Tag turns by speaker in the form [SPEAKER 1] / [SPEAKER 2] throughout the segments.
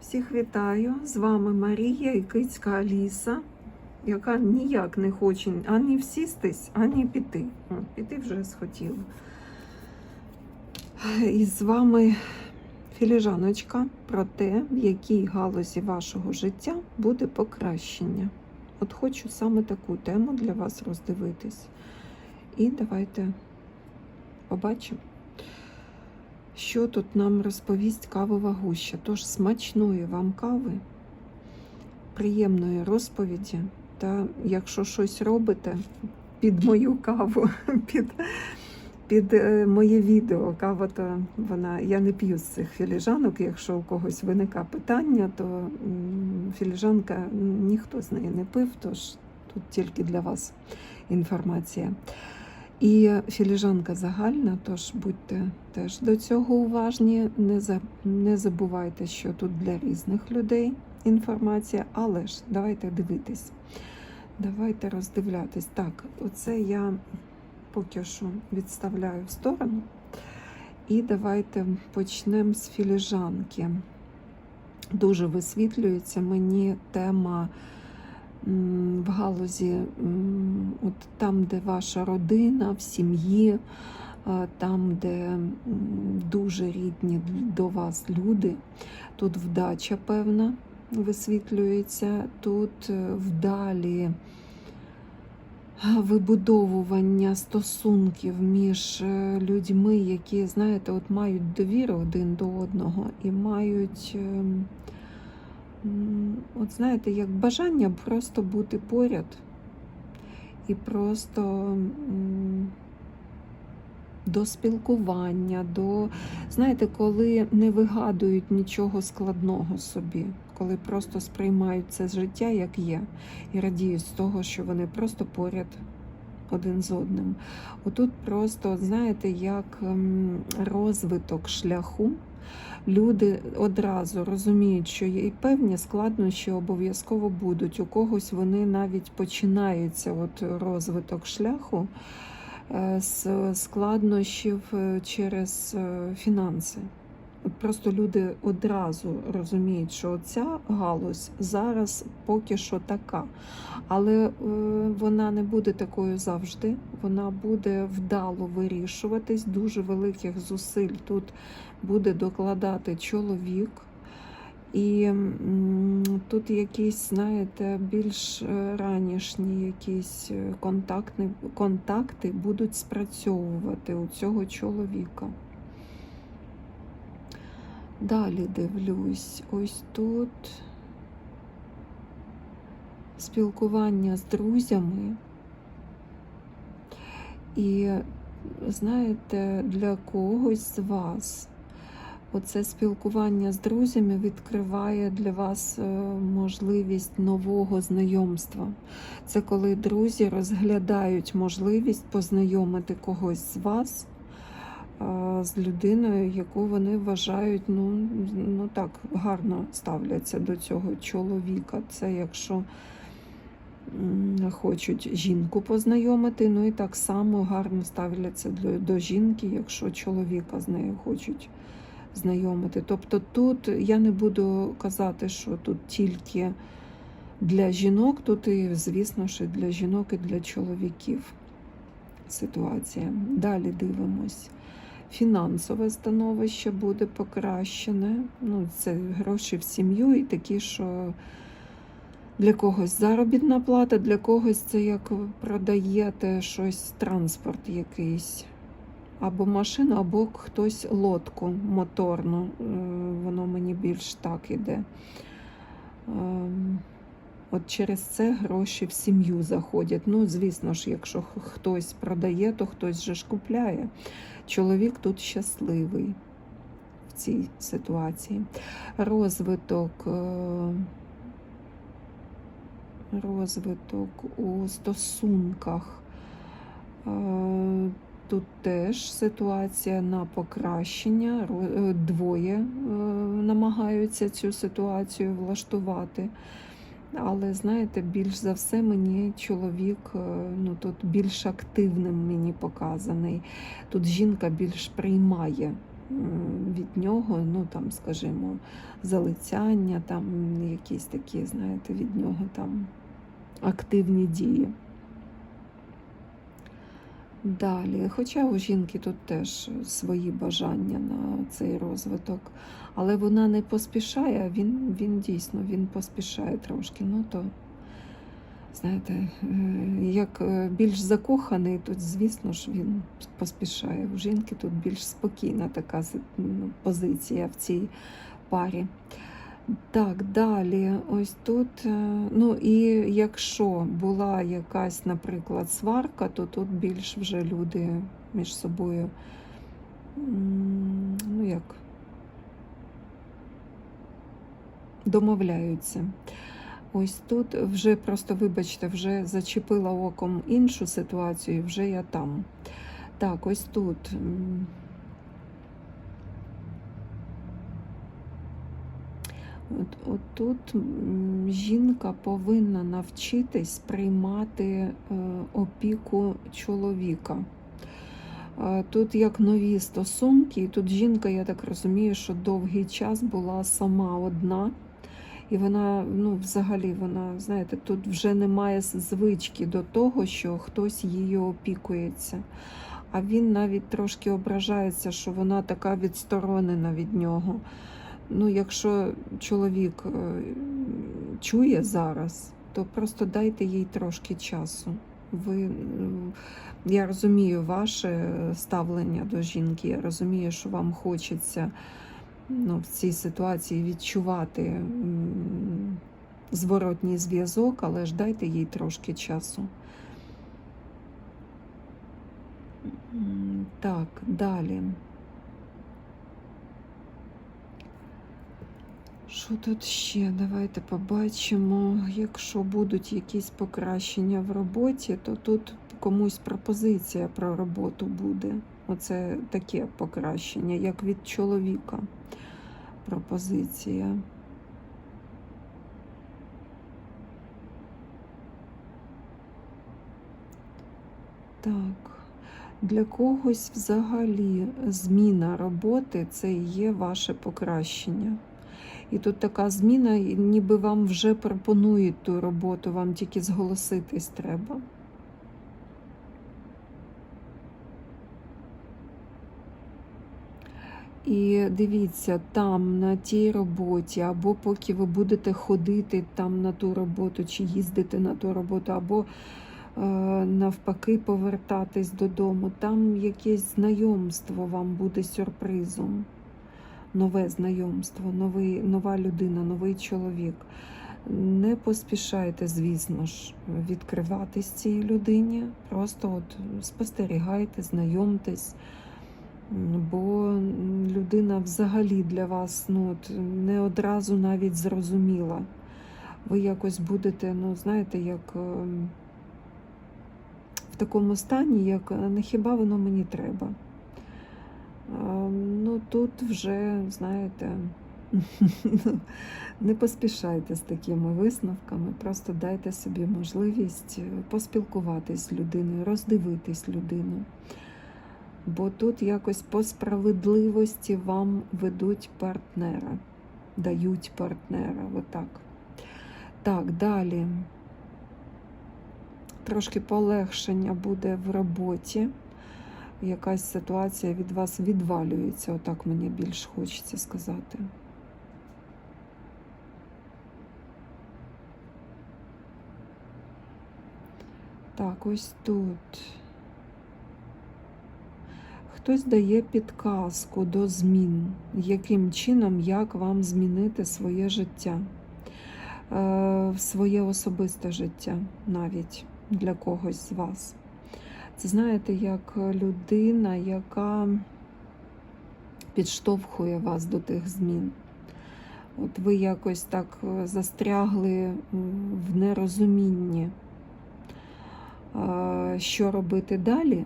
[SPEAKER 1] Всіх вітаю! З вами Марія і Кицька Аліса, яка ніяк не хоче ані всістись, ані піти. О, піти вже схотіла. І з вами філіжаночка про те, в якій галузі вашого життя буде покращення. От хочу саме таку тему для вас роздивитись. І давайте побачимо. Що тут нам розповість кавова гуща? Тож смачної вам кави, приємної розповіді. Та якщо щось робите під мою каву, під, під е, моє відео, кава, то вона я не п'ю з цих філіжанок. Якщо у когось виникає питання, то філіжанка ніхто з неї не пив, тож тут тільки для вас інформація. І філіжанка загальна, тож будьте теж до цього уважні. Не, забувайте, що тут для різних людей інформація, але ж давайте дивитись, давайте роздивлятись. Так, оце я поки що відставляю в сторону. І давайте почнемо з філіжанки. Дуже висвітлюється мені тема в галузі, от там, де ваша родина, в сім'ї, там, де дуже рідні до вас люди. Тут вдача певна висвітлюється, тут е, вдалі вибудовування стосунків між е, людьми, які, знаєте, от мають довіру один до одного і мають. От знаєте, як бажання просто бути поряд і просто до спілкування, до, знаєте, коли не вигадують нічого складного собі, коли просто сприймають це життя як є, і радіють з того, що вони просто поряд один з одним. Отут просто, знаєте, як ем, розвиток шляху люди одразу розуміють, що і певні складнощі обов'язково будуть. У когось вони навіть починаються, от розвиток шляху е, з складнощів е, через е, фінанси. Просто люди одразу розуміють, що ця галузь зараз поки що така, але е, вона не буде такою завжди. Вона буде вдало вирішуватись. Дуже великих зусиль тут буде докладати чоловік. І тут якісь, знаєте, більш е, ранішні якісь е, контактні, контакти будуть спрацьовувати у цього чоловіка. Далі дивлюсь, ось тут спілкування з друзями. І знаєте, для когось з вас оце спілкування з друзями відкриває для вас е, можливість нового знайомства. Це коли друзі розглядають можливість познайомити когось з вас з людиною, яку вони вважають, ну, ну так, гарно ставляться до цього чоловіка. Це якщо хочуть жінку познайомити, ну і так само гарно ставляться до, до жінки, якщо чоловіка з нею хочуть знайомити. Тобто тут я не буду казати, що тут тільки для жінок, тут і, звісно, що для жінок і для чоловіків ситуація. Далі дивимось. Фінансове становище буде покращене. Ну, це гроші в сім'ю і такі, що для когось заробітна плата, для когось це як продаєте щось, транспорт якийсь. Або машину, або хтось лодку моторну. Е, Воно мені більш так іде. От через це гроші в сім'ю заходять. Ну, звісно ж, якщо хтось продає, то хтось же ж купляє. Чоловік тут щасливий в цій ситуації. Розвиток, е, розвиток у стосунках. Е, Тут теж ситуація на покращення. Е, Двоє намагаються цю ситуацію влаштувати. Але знаєте, більш за все мені чоловік е, ну, тут більш активним мені показаний. Тут жінка більш приймає від нього, ну там, скажімо, залицяння, там якісь такі, знаєте, від нього там активні дії. Далі, хоча у жінки тут теж свої бажання на цей розвиток, але вона не поспішає, він, він дійсно він поспішає трошки. Ну то, знаєте, е, як е, більш закоханий, тут, звісно ж, він поспішає. У жінки тут більш спокійна така ну, позиція в цій парі. Так, далі, ось тут. е, Ну і якщо була якась, наприклад, сварка, то тут більш вже люди між собою, ну як, домовляються. Ось тут вже просто, вибачте, вже зачепила оком іншу ситуацію, вже я там. Так, ось тут. От, от тут жінка повинна навчитись приймати е, опіку чоловіка. Е, Тут як нові стосунки, тут жінка, я так розумію, що довгий час була сама одна. І вона, ну, взагалі, вона, знаєте, тут вже немає звички до того, що хтось її опікується. А він навіть трошки ображається, що вона така відсторонена від нього. Ну, якщо чоловік е, чує зараз, то просто дайте їй трошки часу. Ви, я розумію ваше ставлення до жінки, я розумію, що вам хочеться ну, в цій ситуації відчувати зворотній зв'язок, але ж дайте їй трошки часу. Так, далі. Що тут ще? Давайте побачимо. Якщо будуть якісь покращення в роботі, то тут комусь пропозиція про роботу буде. Оце таке покращення, як від чоловіка. Пропозиція. Так. Для когось взагалі зміна роботи це і є ваше покращення. І тут така зміна, ніби вам вже пропонують ту роботу, вам тільки зголоситись треба. І дивіться, там на тій роботі, або поки ви будете ходити там на ту роботу, чи їздити на ту роботу, або е, навпаки повертатись додому, там якесь знайомство вам буде сюрпризом нове знайомство, новий, нова людина, новий чоловік. Не поспішайте, звісно ж, відкриватись цій людині. Просто от спостерігайте, знайомтесь, бо людина взагалі для вас ну, от, не одразу навіть зрозуміла. Ви якось будете, ну, знаєте, як ем, в такому стані, як не хіба воно мені треба. Ну, тут вже, знаєте, не поспішайте з такими висновками, просто дайте собі можливість поспілкуватись з людиною, роздивитись людину. Бо тут якось по справедливості вам ведуть партнера, дають партнера. Отак. Так, далі. Трошки полегшення буде в роботі якась ситуація від вас відвалюється, отак мені більш хочеться сказати. Так, ось тут. Хтось дає підказку до змін, яким чином, як вам змінити своє життя, е, своє особисте життя навіть для когось з вас. Це знаєте, як людина, яка підштовхує вас до тих змін. От ви якось так е, застрягли в нерозумінні, е, що робити далі.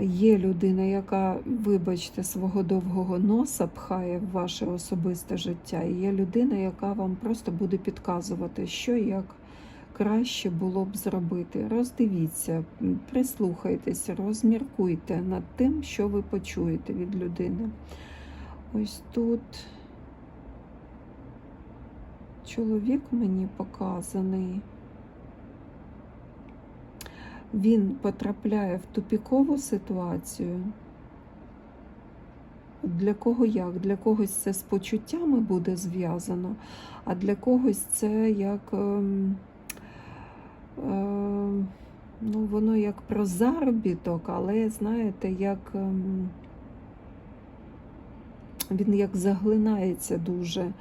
[SPEAKER 1] Є людина, яка, вибачте, свого довгого носа пхає в ваше особисте життя. І є людина, яка вам просто буде підказувати, що як краще було б зробити. Роздивіться, прислухайтеся, розміркуйте над тим, що ви почуєте від людини. Ось тут чоловік мені показаний. Він потрапляє в тупікову ситуацію. Для кого як? Для когось це з почуттями буде зв'язано, а для когось це як ем, ну, воно як про заробіток, але знаєте, як ем, він як заглинається дуже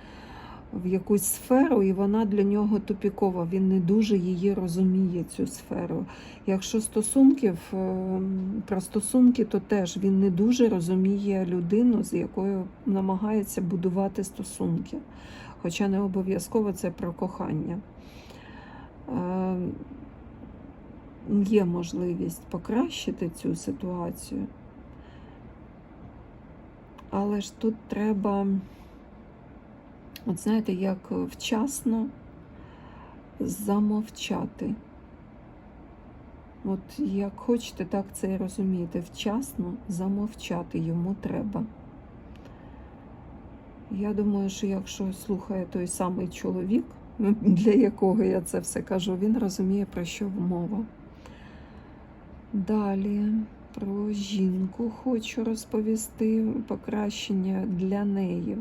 [SPEAKER 1] в якусь сферу, і вона для нього тупікова. Він не дуже її розуміє, цю сферу. Якщо стосунків ем, про стосунки, то теж він не дуже розуміє людину, з якою намагається будувати стосунки. Хоча не обов'язково це про кохання. Ем, Є можливість покращити цю ситуацію, але ж тут треба, от знаєте, як вчасно замовчати. От як хочете, так це і розумієте. Вчасно замовчати йому треба. Я думаю, що якщо слухає той самий чоловік, для якого я це все кажу, він розуміє, про що мова. Далі про жінку хочу розповісти. Покращення для неї,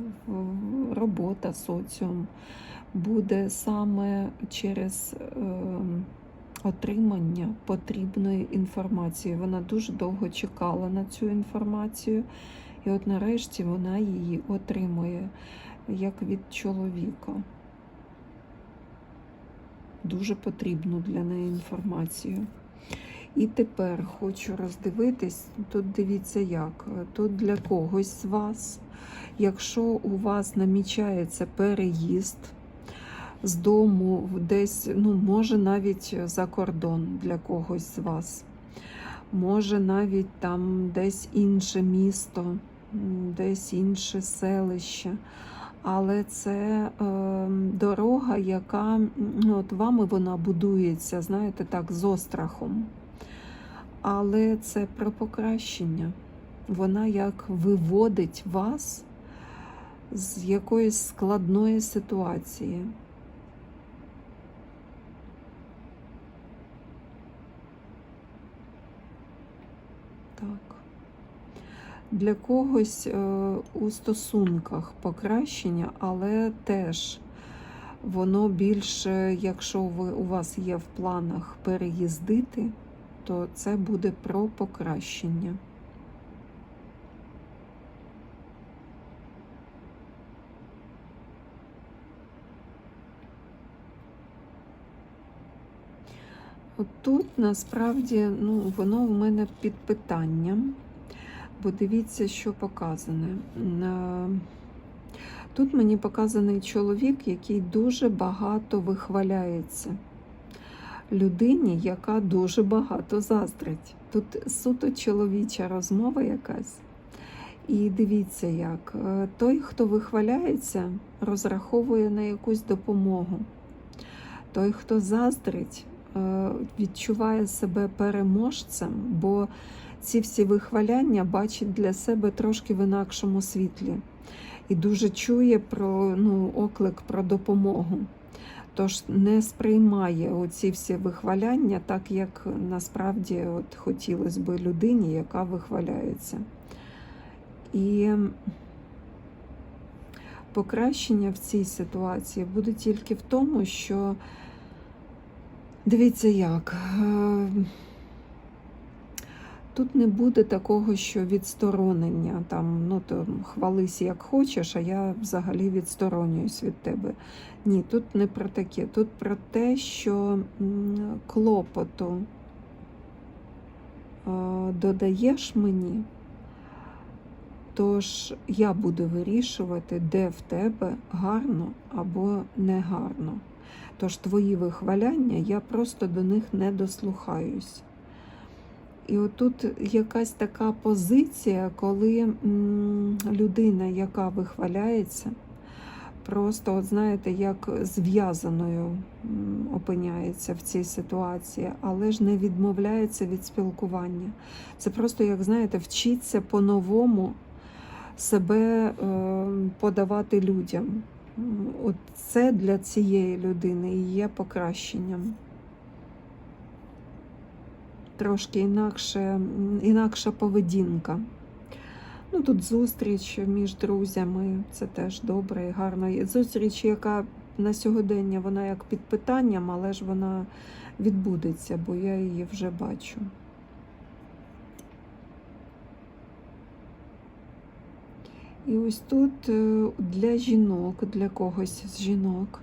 [SPEAKER 1] робота, соціум буде саме через е, отримання потрібної інформації. Вона дуже довго чекала на цю інформацію, і от нарешті вона її отримує як від чоловіка. Дуже потрібну для неї інформацію. І тепер хочу роздивитись, тут дивіться як, тут для когось з вас, якщо у вас намічається переїзд з дому десь, ну, може навіть за кордон для когось з вас, може навіть там десь інше місто, десь інше селище. Але це е, дорога, яка ну, от вами вона будується, знаєте, так, з острахом. Але це про покращення. Вона як виводить вас з якоїсь складної ситуації. Так. Для когось е, у стосунках покращення, але теж воно більше, якщо ви, у вас є в планах переїздити, то це буде про покращення. От тут насправді ну, воно в мене під питанням, бо дивіться, що показане. Е, Тут мені показаний чоловік, який дуже багато вихваляється людині, яка дуже багато заздрить. Тут суто чоловіча розмова якась. І дивіться, як е, той, хто вихваляється, розраховує на якусь допомогу. Той, хто заздрить, е, відчуває себе переможцем, бо ці всі вихваляння бачить для себе трошки в інакшому світлі і дуже чує про ну, оклик про допомогу. Тож не сприймає оці всі вихваляння так, як насправді от хотілося би людині, яка вихваляється. І покращення в цій ситуації буде тільки в тому, що дивіться як. Тут не буде такого, що відсторонення, там, ну то хвались як хочеш, а я взагалі відсторонююсь від тебе. Ні, тут не про таке. Тут про те, що клопоту додаєш мені, тож я буду вирішувати, де в тебе гарно або не гарно. Тож твої вихваляння, я просто до них не дослухаюсь. І отут якась така позиція, коли людина, яка вихваляється, просто, от знаєте, як зв'язаною опиняється в цій ситуації, але ж не відмовляється від спілкування. Це просто, як знаєте, вчиться по-новому себе е, подавати людям. От це для цієї людини і є покращенням. Трошки інакше, інакша поведінка. Ну, тут зустріч між друзями, це теж добре і гарно. Зустріч, яка на сьогодення вона як під питанням, але ж вона відбудеться, бо я її вже бачу. І ось тут е, для жінок, для когось з жінок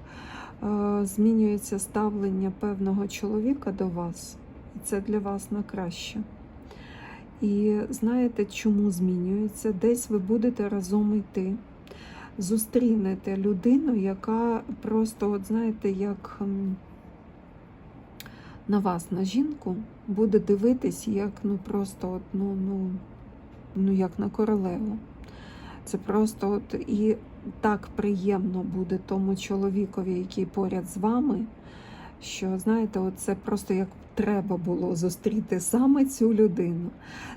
[SPEAKER 1] е, змінюється ставлення певного чоловіка до вас, це для вас на краще. І знаєте, чому змінюється? Десь ви будете разом йти, зустрінете людину, яка просто, от знаєте, як на вас, на жінку, буде дивитись, як ну просто от, ну, ну, ну, як на королеву. Це просто от і так приємно буде тому чоловікові, який поряд з вами, що знаєте, це просто як треба було зустріти саме цю людину,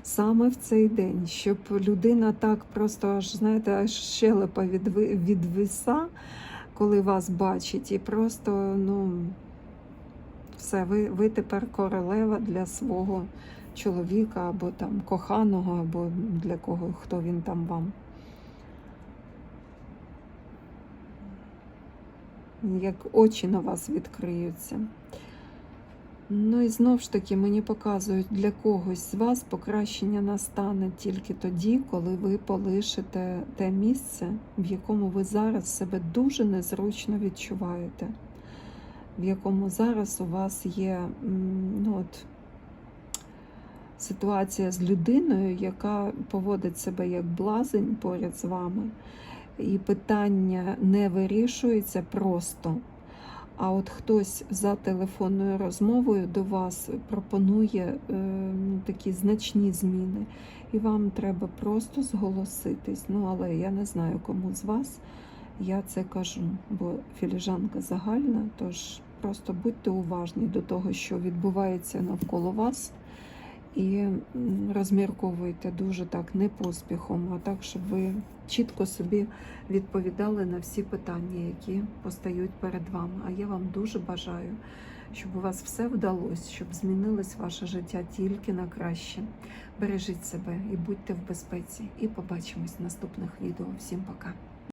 [SPEAKER 1] саме в цей день, щоб людина так просто аж знаєте, аж щелепа відви, відвиса, коли вас бачить, і просто ну все, ви, ви тепер королева для свого чоловіка або там коханого, або для кого хто він там вам. Як очі на вас відкриються. Ну і знов ж таки мені показують, для когось з вас покращення настане тільки тоді, коли ви полишите те місце, в якому ви зараз себе дуже незручно відчуваєте, в якому зараз у вас є ну, от, ситуація з людиною, яка поводить себе як блазень поряд з вами і питання не вирішується просто. А от хтось за телефонною розмовою до вас пропонує е, такі значні зміни, і вам треба просто зголоситись. Ну, але я не знаю, кому з вас я це кажу, бо філіжанка загальна, тож просто будьте уважні до того, що відбувається навколо вас. І розмірковуйте дуже так не поспіхом, а так, щоб ви чітко собі відповідали на всі питання, які постають перед вами. А я вам дуже бажаю, щоб у вас все вдалося, щоб змінилось ваше життя тільки на краще. Бережіть себе і будьте в безпеці. І побачимось в наступних відео. Всім пока!